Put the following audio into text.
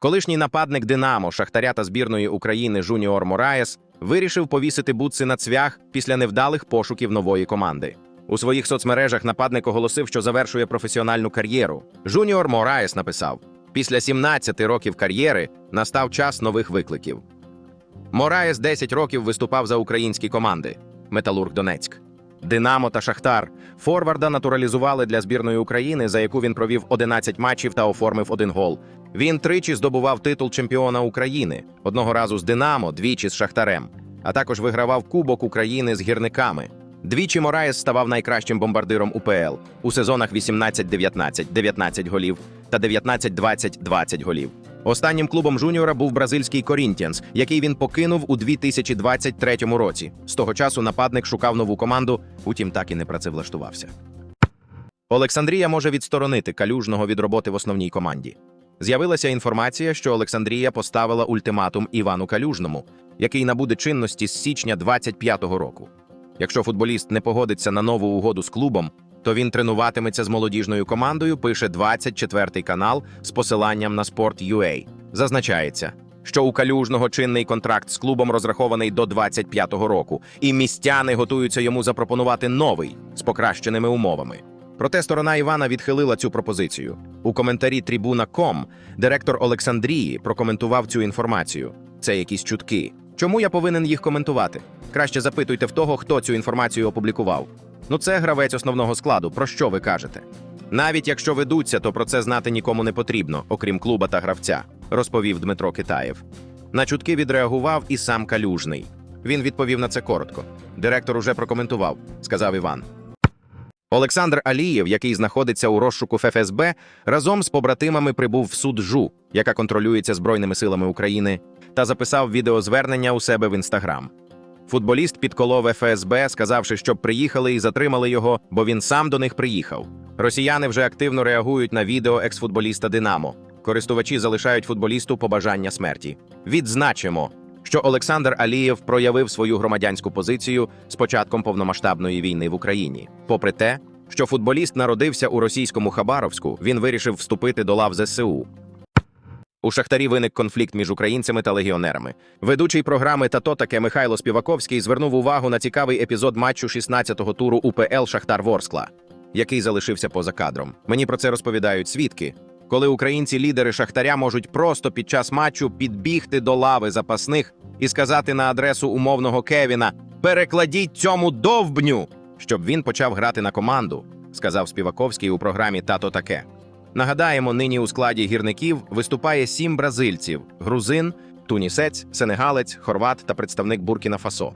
Колишній нападник Динамо, Шахтаря та збірної України Жуніор Мораєс вирішив повісити бутси на цвях після невдалих пошуків нової команди. У своїх соцмережах нападник оголосив, що завершує професіональну кар'єру. Жуніор Мораєс написав: після 17 років кар'єри настав час нових викликів. Мораєс 10 років виступав за українські команди Металург Донецьк. Динамо та Шахтар Форварда натуралізували для збірної України, за яку він провів 11 матчів та оформив один гол. Він тричі здобував титул чемпіона України одного разу з Динамо, двічі з Шахтарем, а також вигравав Кубок України з гірниками. Двічі Мораєс ставав найкращим бомбардиром УПЛ у сезонах 18-19 – 19 голів та 19-20 – 20 голів. Останнім клубом жуніора був бразильський Корінтіанс, який він покинув у 2023 році. З того часу нападник шукав нову команду, утім так і не працевлаштувався. Олександрія може відсторонити калюжного від роботи в основній команді. З'явилася інформація, що Олександрія поставила ультиматум Івану Калюжному, який набуде чинності з січня 25-го року. Якщо футболіст не погодиться на нову угоду з клубом, то він тренуватиметься з молодіжною командою, пише 24-й канал з посиланням на Sport.ua. Зазначається, що у калюжного чинний контракт з клубом розрахований до 25-го року, і містяни готуються йому запропонувати новий з покращеними умовами. Проте сторона Івана відхилила цю пропозицію. У коментарі Трибуна.com директор Олександрії прокоментував цю інформацію. Це якісь чутки. Чому я повинен їх коментувати? Краще запитуйте в того, хто цю інформацію опублікував. Ну, це гравець основного складу. Про що ви кажете? Навіть якщо ведуться, то про це знати нікому не потрібно, окрім клуба та гравця, розповів Дмитро Китаєв. На чутки відреагував і сам Калюжний. Він відповів на це коротко. Директор уже прокоментував, сказав Іван. Олександр Алієв, який знаходиться у розшуку ФСБ, разом з побратимами прибув в суд ЖУ, яка контролюється Збройними силами України, та записав відеозвернення у себе в інстаграм. Футболіст підколов ФСБ, сказавши, щоб приїхали і затримали його, бо він сам до них приїхав. Росіяни вже активно реагують на відео ексфутболіста Динамо. Користувачі залишають футболісту побажання смерті. Відзначимо, що Олександр Алієв проявив свою громадянську позицію з початком повномасштабної війни в Україні. Попри те, що футболіст народився у російському Хабаровську, він вирішив вступити до лав ЗСУ. У Шахтарі виник конфлікт між українцями та легіонерами. Ведучий програми «Тато таке Михайло Співаковський звернув увагу на цікавий епізод матчу 16-го туру УПЛ Шахтар Ворскла, який залишився поза кадром. Мені про це розповідають свідки. Коли українці-лідери Шахтаря можуть просто під час матчу підбігти до лави запасних і сказати на адресу умовного Кевіна Перекладіть цьому довбню, щоб він почав грати на команду, сказав Співаковський у програмі Тато таке. Нагадаємо, нині у складі гірників виступає сім бразильців: грузин, тунісець, сенегалець, хорват та представник Буркіна Фасо.